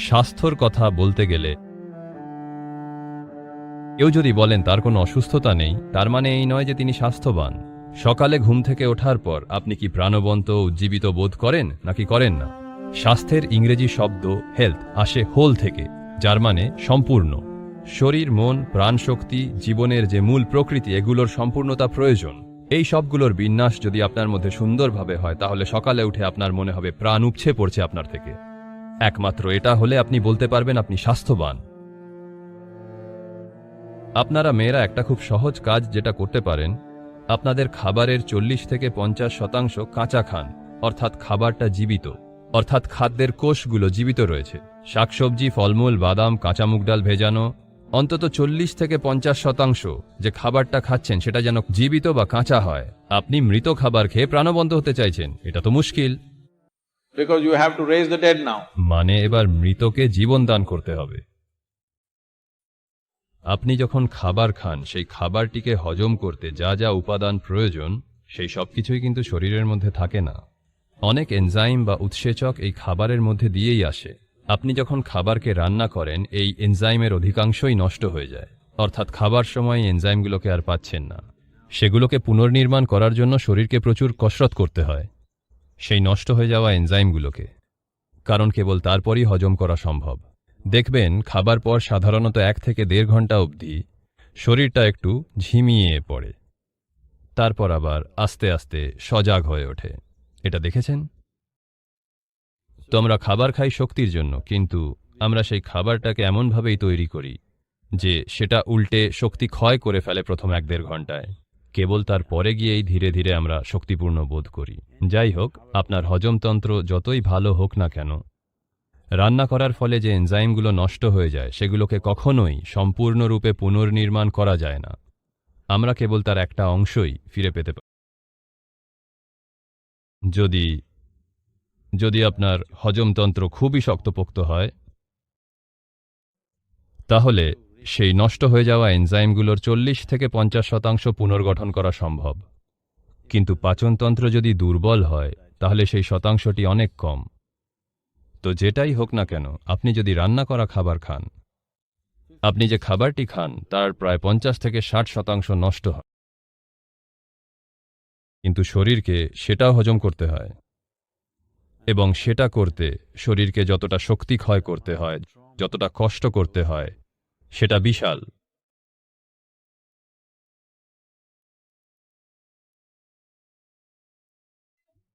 স্বাস্থ্যর কথা বলতে গেলে। কেউ যদি বলেন, তার কোনো অসুস্থতা নেই, তার মানে এই নয় যে তিনি স্বাস্থ্যবান। সকালে ঘুম থেকে ওঠার পর আপনি কি প্রাণবন্ত উজ্জীবিত বোধ করেন, নাকি করেন না? স্বাস্থ্যের ইংরেজি শব্দ হেলথ আসে হোল থেকে, যার মানে সম্পূর্ণ। শরীর, মন, প্রাণশক্তি, জীবনের যে মূল প্রকৃতি, এগুলোর সম্পূর্ণতা প্রয়োজন। এই সবগুলোর বিন্যাস যদি আপনার মধ্যে সুন্দরভাবে হয়, তাহলে সকালে উঠে আপনার মনে হবে প্রাণ উপছে পড়ছে আপনার থেকে। একমাত্র এটা হলে আপনি বলতে পারবেন আপনি স্বাস্থ্যবান। আপনারা মেয়েরা একটা খুব সহজ কাজ যেটা করতে পারেন, আপনাদের খাবারের চল্লিশ থেকে পঞ্চাশ শতাংশ কাঁচা খান, অর্থাৎ খাবারটা জীবিত, অর্থাৎ খাদ্যের কোষগুলো জীবিত রয়েছে। শাকসবজি, ফলমূল, বাদাম কাঁচা মুগ ডাল ভেজানো, অন্তত চল্লিশ থেকে পঞ্চাশ শতাংশ যে খাবারটা খাচ্ছেন সেটা যেন জীবিত বা কাঁচা হয়। আপনি মৃত খাবার খেয়ে প্রাণবন্ত হতে চাইছেন, এটা তো মুশকিল। Because you have to raise the dead now. মানে এবার মৃতকে জীবন দান করতে হবে। আপনি যখন খাবার খান, সেই খাবারটিকে হজম করতে যা যা উপাদান প্রয়োজন, সেই সব কিছুই কিন্তু শরীরের মধ্যে থাকে না। অনেক এনজাইম বা উৎসেচক এই খাবারের মধ্যে দিয়েই আসে। আপনি যখন খাবারকে রান্না করেন, এই এনজাইমের অধিকাংশই নষ্ট হয়ে যায়। অর্থাৎ খাবার সময় এনজাইমগুলোকে আর পাচ্ছেন না। সেগুলোকে পুনর্নির্মাণ করার জন্য শরীরকে প্রচুর কসরত করতে হয়। সেই নষ্ট হয়ে যাওয়া এনজাইমগুলোকে, কারণ কেবল তারপরই হজম করা সম্ভব। দেখবেন, খাবার পর সাধারণত এক থেকে দেড় ঘণ্টা অবধি শরীরটা একটু ঝিমিয়ে পড়ে। তারপর আবার আস্তে আস্তে সজাগ হয়ে ওঠে। এটা দেখেছেন? তো আমরা খাবার খাই শক্তির জন্য, কিন্তু আমরা সেই খাবারটাকে এমনভাবেই তৈরি করি যে সেটা উল্টে শক্তি ক্ষয় করে ফেলে প্রথম এক দেড় ঘন্টায় কেবল তার পরে গিয়েই ধীরে ধীরে আমরা শক্তিপূর্ণ বোধ করি। যাই হোক, আপনার হজমতন্ত্র যতই ভালো হোক না কেন, রান্না করার ফলে যে এনজাইমগুলো নষ্ট হয়ে যায়, সেগুলোকে কখনোই সম্পূর্ণরূপে পুনর্নির্মাণ করা যায় না। আমরা কেবল তার একটা অংশই ফিরে পেতে পারি যদি যদি আপনার হজমতন্ত্র খুবই শক্তপোক্ত হয়, তাহলে সেই নষ্ট হয়ে যাওয়া এনজাইমগুলোর চল্লিশ থেকে পঞ্চাশ শতাংশ পুনর্গঠন করা সম্ভব। কিন্তু পাচনতন্ত্র যদি দুর্বল হয়, তাহলে সেই শতাংশটি অনেক কম। তো যেটাই হোক না কেন, আপনি যদি রান্না করা খাবার খান। আপনি যে খাবারটি খান, তার প্রায় পঞ্চাশ থেকে ষাট শতাংশ নষ্ট হয়। কিন্তু শরীরকে সেটাও হজম করতে হয়। এবং সেটা করতে শরীরকে যতটা শক্তি ক্ষয় করতে হয়, যতটা কষ্ট করতে হয় সেটা বিশাল।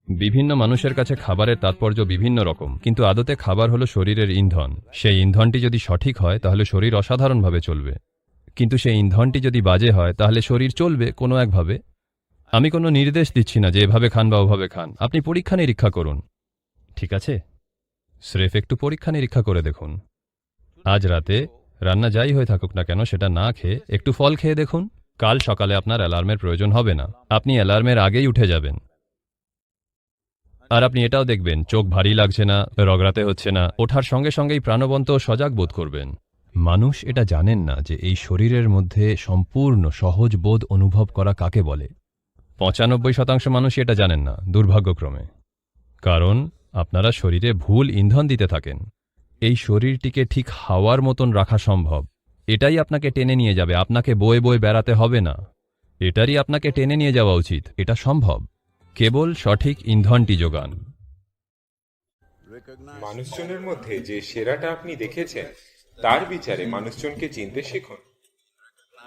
বিভিন্ন মানুষের কাছে খাবারের তাৎপর্য বিভিন্ন রকম, কিন্তু আদতে খাবার হলো শরীরের ইন্ধন। সেই ইন্ধনটি যদি সঠিক হয়, তাহলে শরীর অসাধারণভাবে চলবে। কিন্তু সেই ইন্ধনটি যদি বাজে হয়, তাহলে শরীর চলবে কোনো একভাবে? আমি কোনো নির্দেশ দিচ্ছি না যে এভাবে খান বা ওভাবে খান। আপনি পরীক্ষা নিরীক্ষা করুন। ঠিক আছে? স্রেফ একটু পরীক্ষা নিরীক্ষা করে দেখুন। আজ রাতে রান্না যাই হয়ে থাকুক না কেন, সেটা না খেয়ে একটু ফল খেয়ে দেখুন। কাল সকালে আপনার অ্যালার্মের প্রয়োজন হবে না। আপনি অ্যালার্মের আগেই উঠে যাবেন। আর আপনি এটাও দেখবেন, চোখ ভারী লাগছে না রগড়াতে হচ্ছে না, ওঠার সঙ্গে সঙ্গেই প্রাণবন্ত সজাগ বোধ করবেন। মানুষ এটা জানেন না যে এই শরীরের মধ্যে সম্পূর্ণ সহজ বোধ অনুভব করা কাকে বলে। পঁচানব্বই শতাংশ মানুষই এটা জানেন না, দুর্ভাগ্যক্রমে। কারণ আপনারা শরীরে ভুল ইন্ধন দিতে থাকেন। এই শরীরটিকে ঠিক হাওয়ার মতন রাখা সম্ভব। এটাই আপনাকে টেনে নিয়ে যাবে, আপনাকে বয়ে বয়ে বেড়াতে হবে না। এটারই আপনাকে টেনে নিয়ে যাওয়া উচিত, এটা সম্ভব। কেবল সঠিক ইন্ধনটি যোগান। মানুষজনের মধ্যে যে সেরাটা আপনি দেখেছেন, তার বিচারে মানুষজনকে চিনতে শিখুন।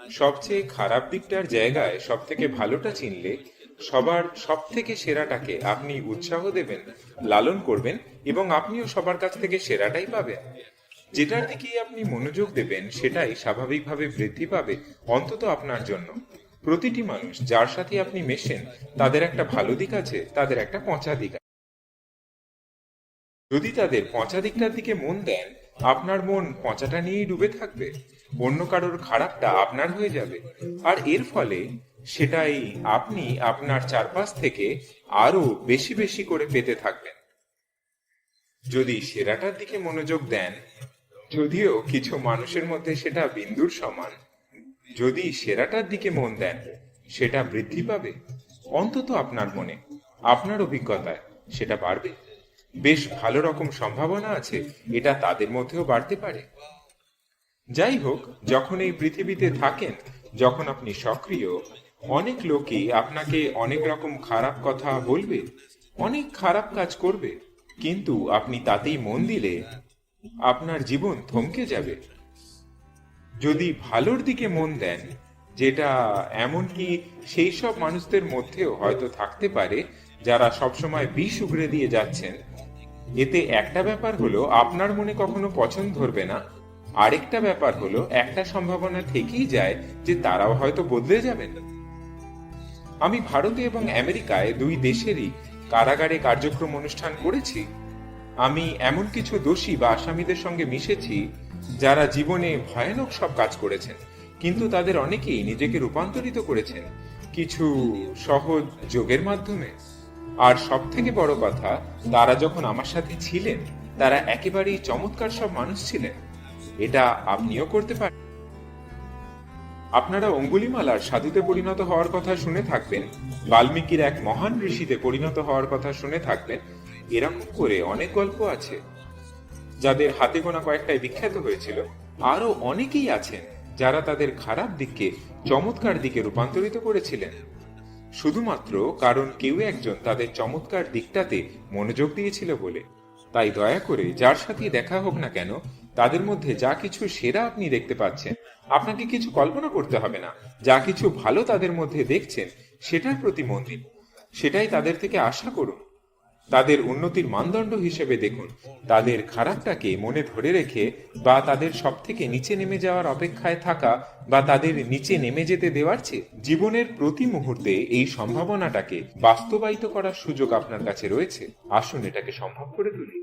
সবচেয়ে খারাপ দিকটার জায়গায় সব থেকে ভালোটা চিনলে সবার সব থেকে সেরাটাকে আপনি উৎসাহ দেবেন, লালন করবেন এবং আপনিও সবার কাছ থেকে সেরাটাই পাবেন। যেটার দিকেই আপনি মনোযোগ দেবেন, সেটাই স্বাভাবিকভাবে বৃদ্ধি পাবে অন্তত আপনার জন্য। প্রতিটি মানুষ যার সাথে আপনি মেশেন, তাদের একটা ভালো দিক আছে, তাদের একটা পচা দিক আছে। যদি তাদের পচা দিকটার দিকে মন দেন, আপনার মন পচাটা নিয়েই ডুবে থাকবে। অন্য কারোর খারাপটা আপনার হয়ে যাবে। আর এর ফলে সেটাই আপনি আপনার চারপাশ থেকে আরও বেশি বেশি করে পেতে থাকবেন। যদি সেরাটার দিকে মনোযোগ দেন, যদিও কিছু মানুষের মধ্যে সেটা বিন্দুর সমান, যদি সেরাটার দিকে মন দেন, সেটা বৃদ্ধি পাবে। অন্তত আপনার মনে, আপনার অভিজ্ঞতায় সেটা বাড়বে। বেশ ভালো রকম সম্ভাবনা আছে, এটা তাদের মধ্যেও বাড়তে পারে। যাই হোক, যখন এই পৃথিবীতে থাকেন, যখন আপনি সক্রিয় অনেক লোকই আপনাকে অনেক রকম খারাপ কথা বলবে, অনেক খারাপ কাজ করবে, কিন্তু আপনি তাতেই মন দিলে আপনার জীবন থমকে যাবে। যদি ভালোর দিকে মন দেন, যেটা এমনকি সেই সব মানুষদের মধ্যেও হয়তো থাকতে পারে, যারা সবসময় বিষ উগড়ে দিয়ে যাচ্ছেন, এতে একটা ব্যাপার হলো আপনার মনে কখনো পছন্দ ধরবে না, আরেকটা ব্যাপার হলো একটা সম্ভাবনা থেকেই যায় যে তারাও হয়তো বদলে যাবেন। আমি ভারতে এবং আমেরিকায় দুই দেশেরই কারাগারে কার্যক্রম অনুষ্ঠান করেছি। আমি এমন কিছু দোষী বা আসামিদের সঙ্গে মিশেছি যারা জীবনে ভয়ানক সব কাজ করেছেন, কিন্তু তাদের অনেকেই নিজেকে রূপান্তরিত করেছেন কিছু সহজ যোগের মাধ্যমে। আর সব থেকে বড় কথা, তারা যখন আমার সাথে ছিলেন, তারা একেবারেই চমৎকার সব মানুষ ছিলেন। এটা আপনিও করতে পারেন। আপনারা অঙ্গুলিমালার সাধুতে পরিণত হওয়ার কথা শুনে থাকবেন। বাল্মীকির এক মহান ঋষিতে পরিণত হওয়ার কথা শুনে থাকবেন। এরকম করে অনেক গল্প আছে। যাদের হাতে গোনা কয়েকটাই বিখ্যাত হয়েছিল আরও অনেকেই আছেন যারা তাদের খারাপ দিককে চমৎকার দিকে রূপান্তরিত করেছিলেন। শুধুমাত্র কারণ কেউ একজন তাদের চমৎকার দিকটাতে মনোযোগ দিয়েছিল বলে। তাই দয়া করে যার সাথে দেখা হোক না কেন, তাদের মধ্যে যা কিছু সেরা আপনি দেখতে পাচ্ছেন আপনাকে কিছু কল্পনা করতে হবে না। যা কিছু ভালো তাদের মধ্যে দেখছেন, সেটার প্রতি মন দিন। সেটাই তাদের থেকে আশা করুন। তাদের উন্নতির মানদণ্ড হিসেবে দেখুন। তাদের খারাপটাকে মনে ধরে রেখে বা তাদের সব থেকে নিচে নেমে যাওয়ার অপেক্ষায় থাকা বা তাদের নিচে নেমে যেতে দেওয়ার চেয়ে জীবনের প্রতি মুহূর্তে এই সম্ভাবনাটাকে বাস্তবায়িত করার সুযোগ আপনার কাছে রয়েছে। আসুন এটাকে সম্ভব করে তুলি।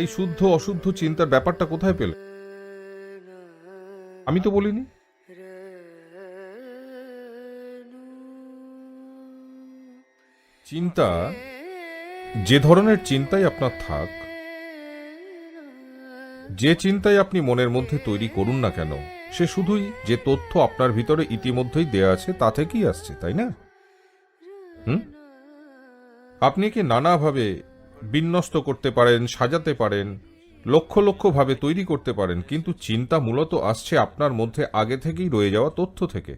এই শুদ্ধ অশুদ্ধ চিন্তার ব্যাপারটা কোথায় পেলে? আমি তো বলিনি। চিন্তা যে ধরনের চিন্তাই আপনার থাক, যে চিন্তাই আপনি মনের মধ্যে তৈরি করুন না কেন, সে শুধুই যে তথ্য আপনার ভিতরে ইতিমধ্যেই দেয়া আছে তা থেকেই আসছে, তাই না? হুম? আপনি একে নানাভাবে বিন্যস্ত করতে পারেন সাজাতে পারেন লক্ষ লক্ষ ভাবে তৈরি করতে পারেন কিন্তু চিন্তা মূলত আসছে আপনার মধ্যে আগে থেকেই রয়ে যাওয়া তথ্য থেকে?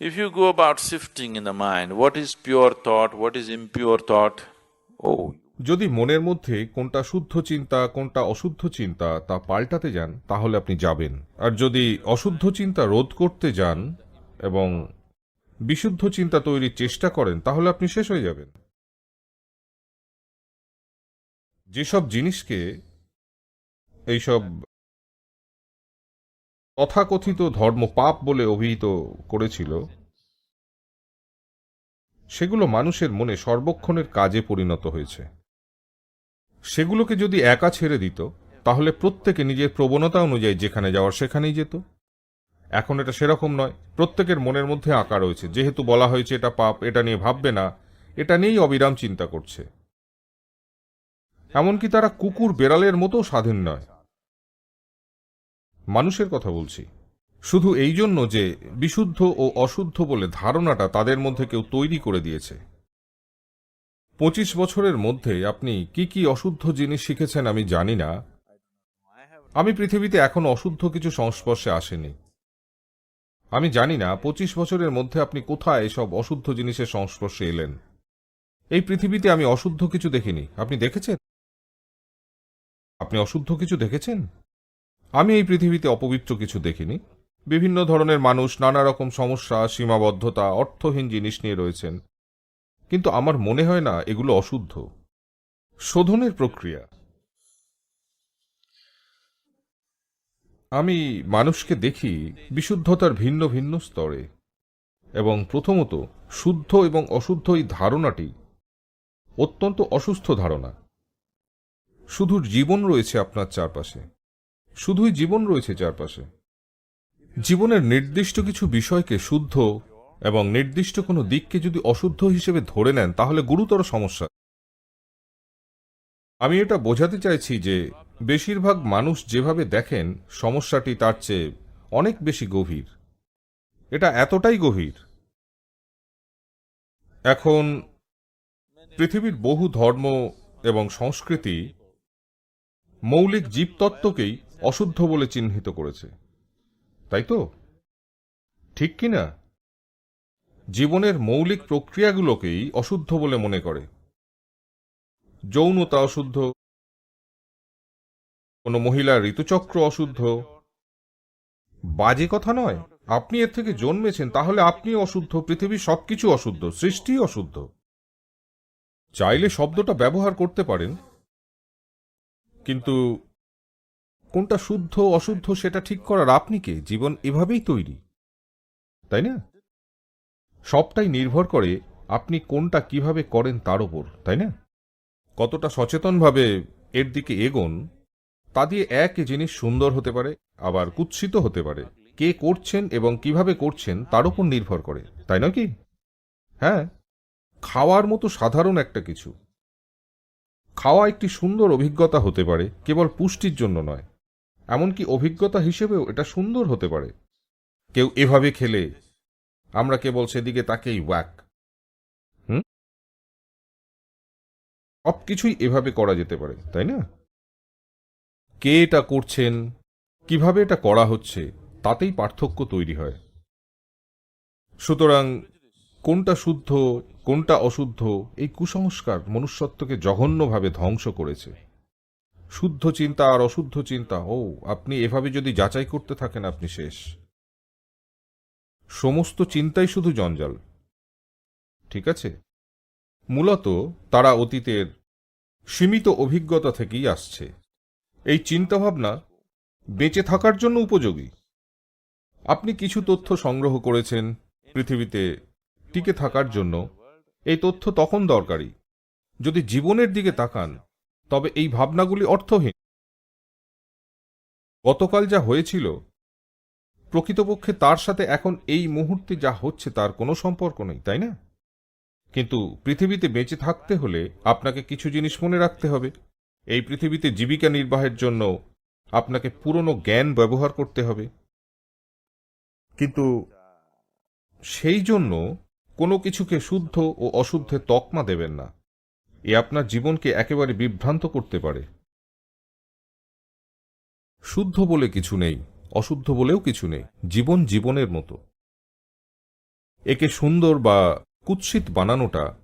If you go about sifting in the mind, what is pure thought, what is impure thought? Oh, যদি মনের মধ্যে কোনটা শুদ্ধ চিন্তা কোনটা অশুদ্ধ চিন্তা তা পাল্টাতে যান তাহলে আপনি যাবেন। আর যদি অশুদ্ধ চিন্তা রোধ করতে যান এবং বিশুদ্ধ চিন্তা তৈরির চেষ্টা করেন, তাহলে আপনি শেষ হয়ে যাবেন। যেসব জিনিসকে এইসব তথাকথিত ধর্ম পাপ বলে অভিহিত করেছিল, সেগুলো মানুষের মনে সর্বক্ষণের কাজে পরিণত হয়েছে। সেগুলোকে যদি একা ছেড়ে দিত, তাহলে প্রত্যেকে নিজের প্রবণতা অনুযায়ী যেখানে যাওয়ার সেখানেই যেত। এখন এটা সেরকম নয়। প্রত্যেকের মনের মধ্যে আঁকা রয়েছে। যেহেতু বলা হয়েছে এটা পাপ, এটা নিয়ে ভাববে না, এটা নিয়েই অবিরাম চিন্তা করছে। এমনকি তারা কুকুর বেড়ালের মতো স্বাধীন নয়। মানুষের কথা বলছি। শুধু এই জন্য যে বিশুদ্ধ ও অশুদ্ধ বলে ধারণাটা তাদের মধ্যে কেউ তৈরি করে দিয়েছে। পঁচিশ বছরের মধ্যে আপনি কি কি অশুদ্ধ জিনিস শিখেছেন আমি জানি না। আমি পৃথিবীতে এখন অশুদ্ধ কিছু সংস্পর্শে আসেনি। আমি জানি না, পঁচিশ বছরের মধ্যে আপনি কোথায় এসব অশুদ্ধ জিনিসের সংস্পর্শে এলেন? এই পৃথিবীতে আমি অশুদ্ধ কিছু দেখিনি। আপনি দেখেছেন? আপনি অশুদ্ধ কিছু দেখেছেন? আমি এই পৃথিবীতে অপবিত্র কিছু দেখিনি। বিভিন্ন ধরনের মানুষ, নানা রকম সমস্যা, সীমাবদ্ধতা, অর্থহীন জিনিস নিয়ে রয়েছেন। কিন্তু আমার মনে হয় না এগুলো অশুদ্ধ। শোধনের প্রক্রিয়া। আমি মানুষকে দেখি বিশুদ্ধতার ভিন্ন ভিন্ন স্তরে, এবং প্রথমত শুদ্ধ এবং অশুদ্ধ এই ধারণাটি অত্যন্ত অসুস্থ ধারণা। শুধু জীবন রয়েছে আপনার চারপাশে, শুধুই জীবন রয়েছে চারপাশে। জীবনের নির্দিষ্ট কিছু বিষয়কে শুদ্ধ এবং নির্দিষ্ট কোনো দিককে যদি অশুদ্ধ হিসেবে ধরে নেন, তাহলে গুরুতর সমস্যা। আমি এটা বোঝাতে চাইছি যে বেশিরভাগ মানুষ যেভাবে দেখেন, সমস্যাটি তার চেয়ে অনেক বেশি গভীর। এটা এতটাই গভীর। এখন, পৃথিবীর বহু ধর্ম এবং সংস্কৃতি মৌলিক জীবতত্ত্বকেই অশুদ্ধ বলে চিহ্নিত করেছে। তাই তো? ঠিক কি না? জীবনের মৌলিক প্রক্রিয়াগুলোকেই অশুদ্ধ বলে মনে করে। যৌনতা অশুদ্ধ কোনো মহিলার ঋতুচক্র অশুদ্ধ? বাজে কথা নয়। আপনি এর থেকে জন্মেছেন, তাহলে আপনি অশুদ্ধ, পৃথিবীর সবকিছু অশুদ্ধ সৃষ্টি অশুদ্ধ। চাইলে শব্দটা ব্যবহার করতে পারেন। কিন্তু কোনটা শুদ্ধ, অশুদ্ধ সেটা ঠিক করার আপনি কে? জীবন এভাবেই তৈরি। তাই না? সবটাই নির্ভর করে আপনি কোনটা কীভাবে করেন তার ওপর, তাই না? কতটা সচেতনভাবে এর দিকে এগোন তা দিয়ে এক জিনিস সুন্দর হতে পারে, আবার কুৎসিত হতে পারে। কে করছেন এবং কীভাবে করছেন তার উপর নির্ভর করে, তাই নয় কি? হ্যাঁ খাওয়ার মতো সাধারণ একটা কিছু। খাওয়া একটি সুন্দর অভিজ্ঞতা হতে পারে, কেবল পুষ্টির জন্য নয়। এমনকি অভিজ্ঞতা হিসেবেও এটা সুন্দর হতে পারে। কেউ এভাবে খেলে, আমরা কেবল সেদিকে তাকেই ওয়াক হুম? সবকিছুই এভাবে করা যেতে পারে, তাই না? কে এটা করছেন? কীভাবে এটা করা হচ্ছে? তাতেই পার্থক্য তৈরি হয়। সুতরাং কোনটা শুদ্ধ, কোনটা অশুদ্ধ, এই কুসংস্কার মনুষ্যত্বকে জঘন্যভাবে ধ্বংস করেছে। শুদ্ধ চিন্তা আর অশুদ্ধ চিন্তা, ও, আপনি এভাবে যদি যাচাই করতে থাকেন, আপনি শেষ। সমস্ত চিন্তাই শুধু জঞ্জাল। ঠিক আছে? মূলত তারা অতীতের সীমিত অভিজ্ঞতা থেকেই আসছে। এই চিন্তাভাবনা বেঁচে থাকার জন্য উপযোগী। আপনি কিছু তথ্য সংগ্রহ করেছেন পৃথিবীতে টিকে থাকার জন্য। এই তথ্য তখন দরকারি। যদি জীবনের দিকে তাকান, তবে এই ভাবনাগুলি অর্থহীন। গতকাল যা হয়েছিল, প্রকৃতপক্ষে তার সাথে এখন এই মুহূর্তে যা হচ্ছে তার কোনো সম্পর্ক নেই, তাই না? কিন্তু পৃথিবীতে বেঁচে থাকতে হলে আপনাকে কিছু জিনিস মনে রাখতে হবে। এই পৃথিবীতে জীবিকা নির্বাহের জন্য আপনাকে পুরনো জ্ঞান ব্যবহার করতে হবে। কিন্তু সেই জন্য কোনো কিছুকে শুদ্ধ ও অশুদ্ধে তকমা দেবেন না। এ আপনার জীবনকে একেবারে বিভ্রান্ত করতে পারে। শুদ্ধ বলে কিছু নেই, অশুদ্ধ বলেও কিছু নেই, জীবন জীবনের মতো। একে সুন্দর বা কুৎসিত বানানোটা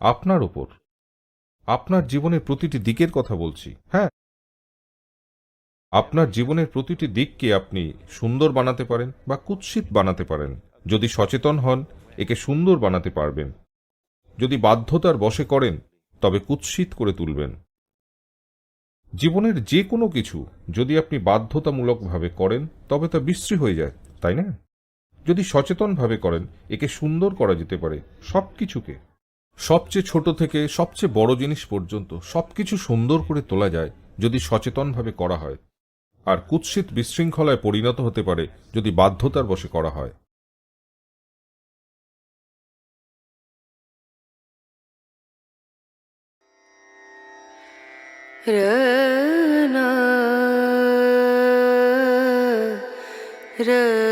আপনার ওপর। আপনার জীবনের প্রতিটি দিকের কথা বলছি হ্যাঁ? আপনার জীবনের প্রতিটি দিককে আপনি সুন্দর বানাতে পারেন বা কুৎসিত বানাতে পারেন। যদি সচেতন হন, একে সুন্দর বানাতে পারবেন। যদি বাধ্যতার বশে করেন, তবে কুৎসিত করে তুলবেন। জীবনের যে কোনো কিছু যদি আপনি বাধ্যতামূলকভাবে করেন, তবে তা বিশ্রী হয়ে যায়, তাই না? যদি সচেতনভাবে করেন, একে সুন্দর করা যেতে পারে সব কিছুকে সবচেয়ে ছোট থেকে সবচেয়ে বড় জিনিস পর্যন্ত সবকিছু সুন্দর করে তোলা যায় যদি সচেতনভাবে করা হয়। আর কুৎসিত বিশৃঙ্খলায় পরিণত হতে পারে যদি বাধ্যতার বশে করা হয়। र